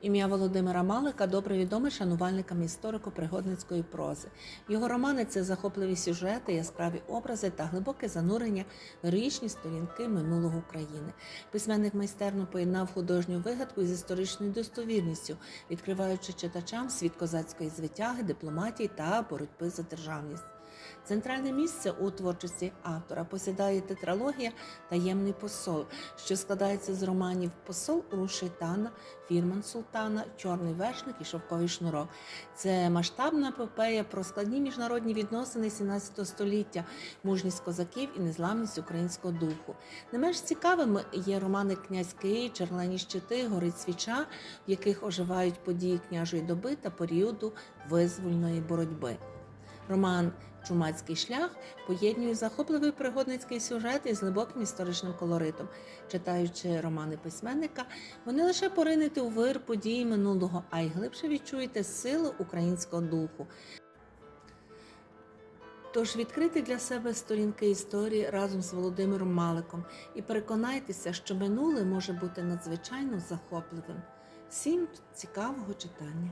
Ім'я Володимира Малика добре відоме шанувальникам історико-пригодницької прози. Його романи це захопливі сюжети, яскраві образи та глибоке занурення героїчні сторінки минулого України. Письменник майстерно поєднав художню вигадку із історичною достовірністю, відкриваючи читачам світ козацької звитяги, дипломатії та боротьби за державність. Центральне місце у творчості автора посідає тетралогія Таємний посол, що складається з романів Посол у Шейтана, Фірман Султана, Чорний вершник і Шовковий шнурок. Це масштабна епопея про складні міжнародні відносини 17 століття, мужність козаків і незламність українського духу. Не менш цікавими є романи Князь Київ, Черлені щити, Горить свіча, в яких оживають події княжої доби та періоду визвольної боротьби. Роман Чумацький шлях поєднує захопливий пригодницький сюжет із глибоким історичним колоритом. Читаючи романи письменника, ви не лише поринете у вир подій минулого, а й глибше відчуєте силу українського духу. Тож відкрити для себе сторінки історії разом з Володимиром Маликом і переконайтеся, що минуле може бути надзвичайно захопливим. Всім цікавого читання!